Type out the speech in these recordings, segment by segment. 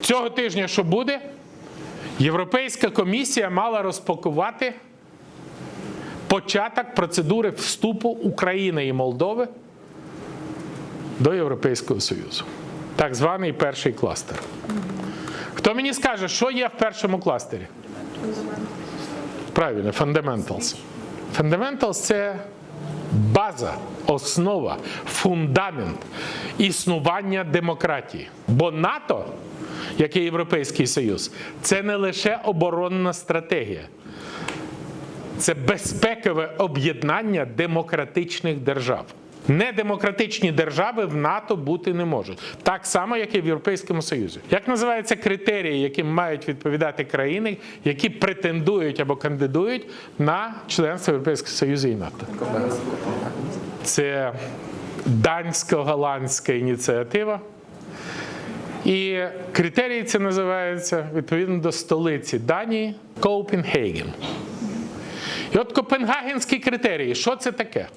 Цього тижня, що буде, Європейська комісія мала розпакувати початок процедури вступу України і Молдови до Європейського Союзу. Так званий перший кластер. Хто мені скаже, що є в першому кластері? Правильно, fundamentals. Fundamentals – це база, основа, фундамент існування демократії. Бо НАТО, як і Європейський Союз, це не лише оборонна стратегія, це безпекове об'єднання демократичних держав. Недемократичні держави в НАТО бути не можуть, так само, як і в Європейському Союзі. Як називаються критерії, яким мають відповідати країни, які претендують або кандидують на членство Європейського Союзу і НАТО? Це дансько-голландська ініціатива. І критерії це називаються відповідно до столиці Данії Копенгаген. І от Копенгагенські критерії, що це таке?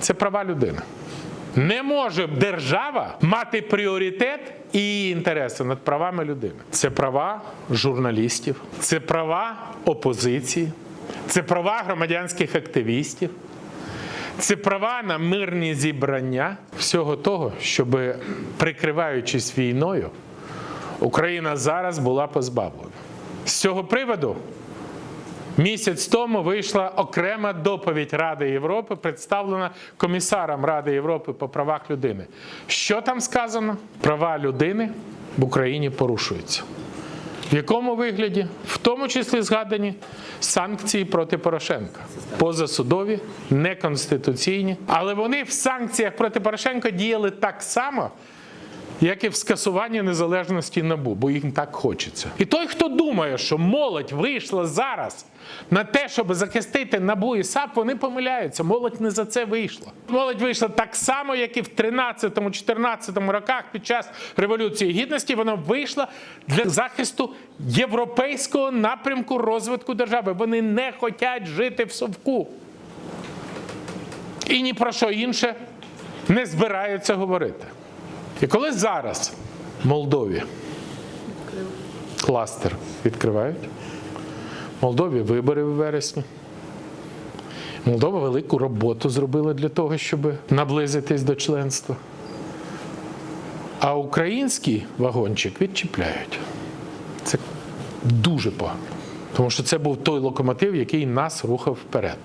Це права людини. Не може держава мати пріоритет і її інтереси над правами людини. Це права журналістів, це права опозиції, це права громадянських активістів, це права на мирні зібрання всього того, щоб, прикриваючись війною, Україна зараз була позбавлена. З цього приводу Місяць тому вийшла окрема доповідь Ради Європи, представлена комісаром Ради Європи по правах людини. Що там сказано? Права людини в Україні порушуються. В якому вигляді? В тому числі згадані санкції проти Порошенка. Позасудові, неконституційні. Але вони в санкціях проти Порошенка діяли так само, як і в скасуванні незалежності набу, бо їм так хочеться. І той, хто думає, що молодь вийшла зараз на те, щоб захистити набу і САП, вони помиляються. Молодь не за це вийшла. Молодь вийшла так само, як і в 13-14 роках під час Революції Гідності. Вона вийшла для захисту європейського напрямку розвитку держави. Вони не хочуть жити в совку. І ні про що інше не збираються говорити. І коли зараз в Молдові кластер відкривають, в Молдові вибори в вересні. Молдова велику роботу зробила для того, щоб наблизитись до членства. А український вагончик відчіпляють. Це дуже погано. Тому що це був той локомотив, який нас рухав вперед.